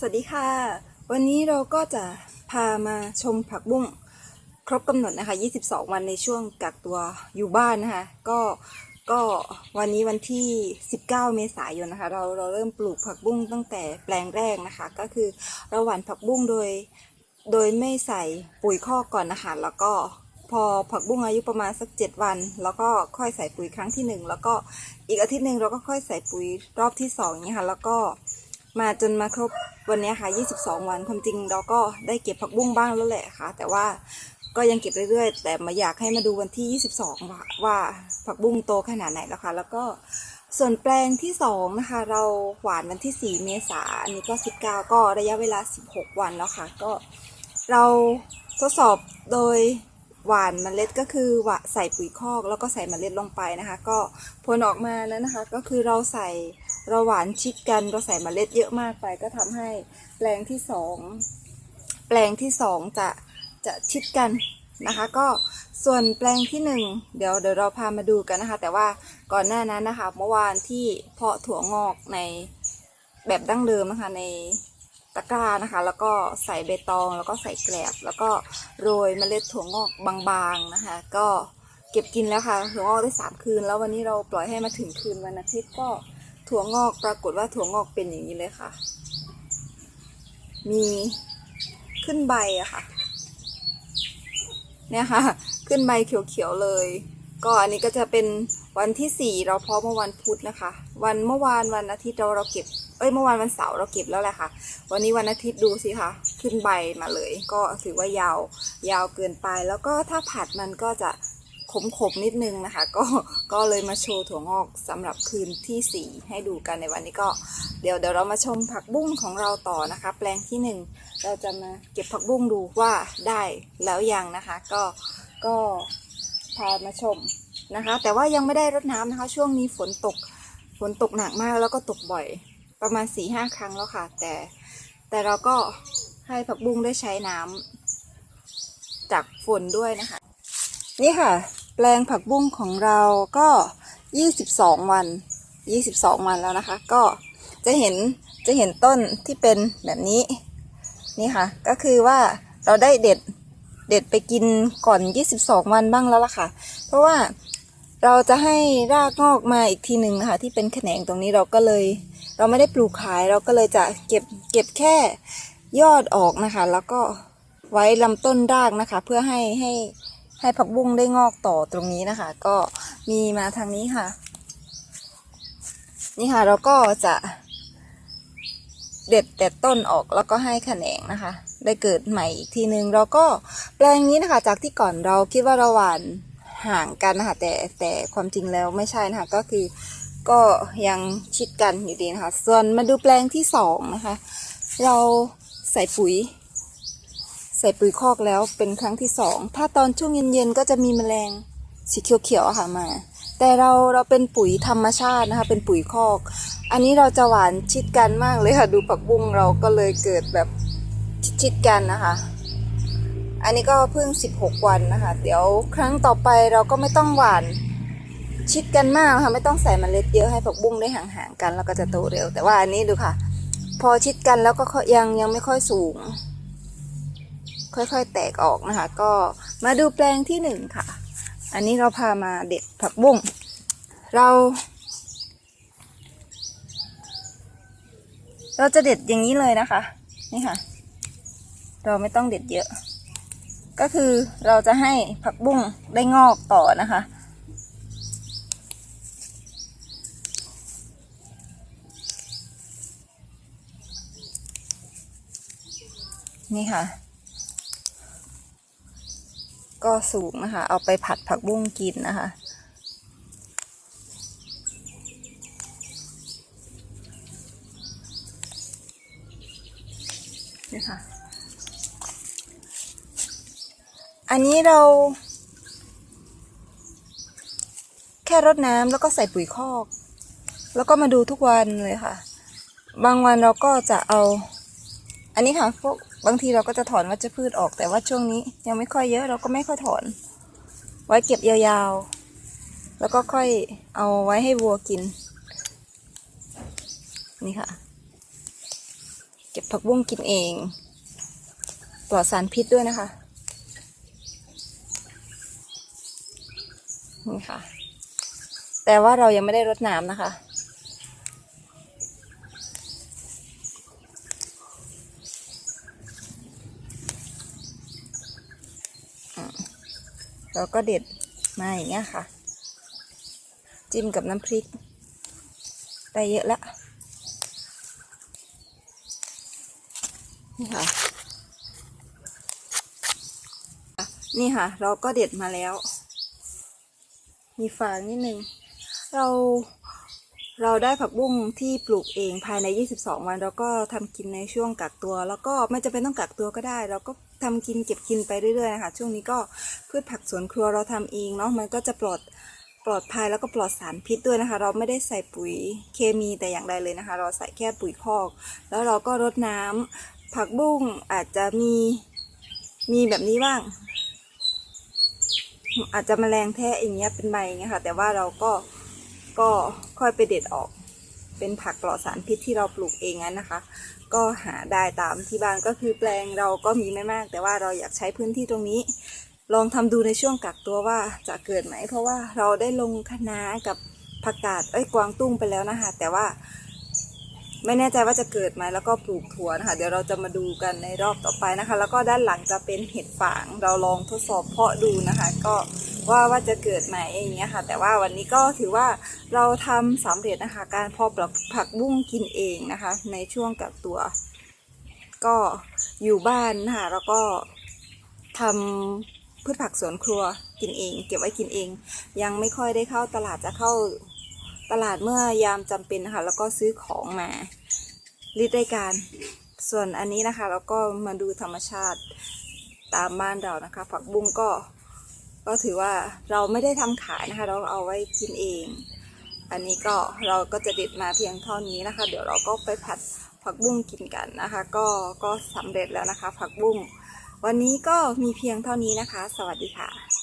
สวัสดีค่ะ วันนี้เราก็จะพามาชมผักบุ้งครบกำหนดนะคะ 22 วันในช่วงกักตัวอยู่บ้านนะคะ ก็ก็วันนี้วันที่ 19 เมษายนนะคะ เราเราเริ่มปลูกผักบุ้งตั้งแต่แปลงแรกนะคะ ก็คือเราหว่านผักบุ้งโดย โดยไม่ใส่ปุ๋ยคอกก่อนนะคะ แล้วก็พอผักบุ้งอายุประมาณสัก 7 วัน แล้วก็ค่อยใส่ปุ๋ยครั้งที่หนึ่งแล้วก็อีกอาทิตย์หนึ่งเราก็ค่อยใส่ปุ๋ยรอบที่สองอย่างนี้ค่ะ แล้วก็ มาจนมาครบวันนี้ค่ะ 22 วันความจริงเราก็ได้เก็บผักบุ้งบ้างแล้วแหละค่ะ แต่ว่าก็ยังเก็บเรื่อยๆ แต่มาอยากให้มาดูวันที่ 22 ว่าว่าผักบุ้งโตขนาดไหนแล้วค่ะ แล้วก็ส่วนแปลงที่ 2 นะคะ เราหวานวันที่ 4 เมษายนอันนี้ก็ 19 ก็ระยะเวลา 16 วันแล้วค่ะ ก็เราทดสอบโดย หว่านเมล็ดก็คือหว่าใส่ปุ๋ยคอกแล้วก็ใส่เมล็ดลงไปนะคะ ก็ผลออกมาแล้วนะคะ ก็คือเราใส่เราหวานชิดกันเราใส่เมล็ดเยอะมากไปก็ทำให้แปลงที่สองแปลงที่สองจะจะชิดกันนะคะ ก็ส่วนแปลงที่หนึ่งเดี๋ยวเดี๋ยวเราพามาดูกันนะคะ แต่ว่าก่อนหน้านั้นนะคะ เมื่อวานที่เพาะถั่วงอกในแบบดั้งเดิมนะคะใน ตะกร้านะคะ แล้วก็ใส่เบตอง แล้วก็ใส่แกลบ แล้วก็โรยเมล็ดถั่วงอกบางๆนะคะ ก็เก็บกินแล้วค่ะถั่วงอกได้สามคืน แล้ววันนี้เราปล่อยให้มาถึงคืนวันอาทิตย์ก็ถั่วงอกปรากฏว่าถั่วงอกเป็นอย่างนี้เลยค่ะ มีขึ้นใบอะค่ะ เนี่ยค่ะ ขึ้นใบเขียวๆเลย ก็อันนี้ก็จะเป็นวันที่สี่เราเพาะเมื่อวันพุธนะคะ วันเมื่อวานวันอาทิตย์เราเราเก็บ เอ้ยเมื่อวานวันเสาร์เราเก็บแล้วแหละค่ะ วันนี้วันอาทิตย์ดูสิคะขึ้นใบมาเลย ก็ถือว่ายาวยาวเกินไป แล้วก็ถ้าผัดมันก็จะขมๆนิดนึงนะคะ ก็ก็เลยมาโชว์ถั่วงอกสำหรับคืนที่สี่ให้ดูกันในวันนี้ก็เดี๋ยวเดี๋ยวเรามาชมผักบุ้งของเราต่อนะคะ แปลงที่หนึ่งเราจะมาเก็บผักบุ้งดูว่าได้แล้วยังนะคะ ก็ก็ พามาชมนะคะ แต่ว่ายังไม่ได้รดน้ำนะคะ ช่วงนี้ฝนตกฝนตกหนักมากแล้วก็ตกบ่อยประมาณสี่ห้าครั้งแล้วค่ะ แต่แต่เราก็ให้ผักบุ้งได้ใช้น้ำจากฝนด้วยนะคะ นี่ค่ะ แปลงผักบุ้งของเราก็ยี่สิบสองวันยี่สิบสองวันแล้วนะคะ ก็จะเห็นจะเห็นต้นที่เป็นแบบนี้ นี่ค่ะ ก็คือว่าเราได้เด็ด เด็ดไปกินก่อนยี่สิบสองวันบ้างแล้วล่ะค่ะ เพราะว่าเราจะให้รากงอกมาอีกทีหนึ่งนะคะที่เป็นแขนงตรงนี้เราก็เลย เราไม่ได้ปลูกขายเราก็เลยจะเก็บเก็บแค่ยอดออกนะคะ แล้วก็ไว้ลำต้นรากนะคะ เพื่อให้ให้ให้ผักบุ้งได้งอกต่อตรงนี้นะคะ ก็มีมาทางนี้ค่ะ นี่ค่ะเราก็จะ เด็ดแต่ต้นออกแล้วก็ให้แขนงนะคะ ได้เกิดใหม่อีกทีนึงเราก็แปลงนี้นะคะ จากที่ก่อนเราคิดว่าเราหวานห่างกันนะคะแต่แต่ความจริงแล้วไม่ใช่นะคะก็คือก็ยังชิดกันอยู่ดีนะคะ ส่วนมาดูแปลงที่สองนะคะ เราใส่ปุ๋ย ใส่ปุ๋ยคอกแล้วเป็นครั้งที่สองถ้าตอนช่วงเย็นๆก็จะมีแมลงสีเขียวๆค่ะมา แต่เราเราเป็นปุ๋ยธรรมชาตินะคะ เป็นปุ๋ยคอก อันนี้เราจะหวานชิดกันมากเลยค่ะ ดูผักบุ้งเราก็เลยเกิดแบบชิดๆกันนะคะ อันนี้ก็เพิ่ง 16 วันนะคะ เดี๋ยวครั้งต่อไปเราก็ไม่ต้องหวานชิดกันมากค่ะไม่ต้องใส่เมล็ดเยอะให้ผักบุ้งได้ห่างๆกัน แล้วก็จะโตเร็ว แต่ว่าอันนี้ดูค่ะ พอชิดกันแล้วก็ยังยังไม่ค่อยสูง ค่อยๆแตกออกนะคะ ก็มาดูแปลงที่หนึ่งค่ะ อันนี้เราพามาเด็ดผักบุ้งเรา เราจะเด็ดอย่างนี้เลยนะคะ นี่ค่ะ เราไม่ต้องเด็ดเยอะ ก็คือเราจะให้ผักบุ้งได้งอกต่อนะคะ นี่ค่ะ ก็สูงนะคะ เอาไปผัดผักบุ้งกินนะคะ นี่ค่ะ อันนี้เรา แค่รดน้ำแล้วก็ใส่ปุ๋ยคอก แล้วก็มาดูทุกวันเลยค่ะ บางวันเราก็จะเอา อันนี้ค่ะพวกบางทีเราก็จะถอนวัชพืชออกแต่ว่าช่วงนี้ยังไม่ค่อยเยอะเราก็ไม่ค่อยถอน ไว้เก็บยาวๆ แล้วก็ค่อยเอาไว้ให้วัวกิน นี่ค่ะ เก็บผักบุ้งกินเองปลอดสารพิษด้วยนะคะ นี่ค่ะ แต่ว่าเรายังไม่ได้รดน้ำนะคะ อืมเราก็เด็ดมาอย่างเงี้ยค่ะ จิ้มกับน้ำพริก ได้เยอะแล้วนี่ค่ะ นี่ค่ะ เราก็เด็ดมาแล้ว มีฟางนิดนึง เรา เราได้ผักบุ้งที่ปลูกเองภายใน 22 วันเราก็ทำกินในช่วงกักตัว แล้วก็ไม่จำเป็นต้องกักตัวก็ได้ เราก็ทำกินเก็บกินไปเรื่อยๆนะคะช่วงนี้ก็พืชผักสวนครัวเราทำเองเนาะมันก็จะปลอดปลอดภัยแล้วก็ปลอดสารพิษด้วยนะคะ เราไม่ได้ใส่ปุ๋ยเคมีแต่อย่างใดเลยนะคะ เราใส่แค่ปุ๋ยคอก แล้วเราก็รดน้ำผักบุ้งอาจจะมีมีแบบนี้บ้าง อาจจะแมลงแทะอย่างเงี้ยเป็นใบอย่างเงี้ยค่ะ แต่ว่าเราก็ ก็ค่อยไปเด็ดออกเป็นผักปลอดสารพิษที่เราปลูกเองนั้นนะคะ ก็หาได้ตามที่บ้านก็คือแปลงเราก็มีไม่มาก แต่ว่าเราอยากใช้พื้นที่ตรงนี้ ลองทำดูในช่วงกักตัวว่าจะเกิดไหม เพราะว่าเราได้ลงคะน้ากับผักกาดเอ้ยกวางตุ้งไปแล้วนะคะ แต่ว่า ไม่แน่ใจว่าจะเกิดไหมแล้วก็ปลูกถั่วนะคะเดี๋ยวเราจะมาดูกันในรอบต่อไปนะคะ แล้วก็ด้านหลังจะเป็นเห็ดฝางเราลองทดสอบเพาะดูนะคะ ก็ ว่าว่าจะเกิดไหมอย่างเงี้ยค่ะ แต่ว่าวันนี้ก็ถือว่าเราทำสำเร็จนะคะ การเพาะปลูกผักบุ้งกินเองนะคะ ในช่วงกักตัว ก็อยู่บ้านนะคะแล้วก็ทำพืชผักสวนครัวกินเอง เก็บไว้กินเอง ยังไม่ค่อยได้เข้าตลาดจะเข้าตลาดเมื่อยามจำเป็นนะคะแล้วก็ซื้อของมารีดรายการส่วนอันนี้นะคะเราก็มาดูธรรมชาติตามบ้านเรานะคะ ผักบุ้งก็ ก็ถือว่าเราไม่ได้ทำขายนะคะ เราเอาไว้กินเอง อันนี้ก็เราก็จะเด็ดมาเพียงเท่านี้นะคะ เดี๋ยวเราก็ไปผัดผักบุ้งกินกันนะคะ ก็ก็สำเร็จแล้วนะคะ ผักบุ้งวันนี้ก็มีเพียงเท่านี้นะคะ สวัสดีค่ะ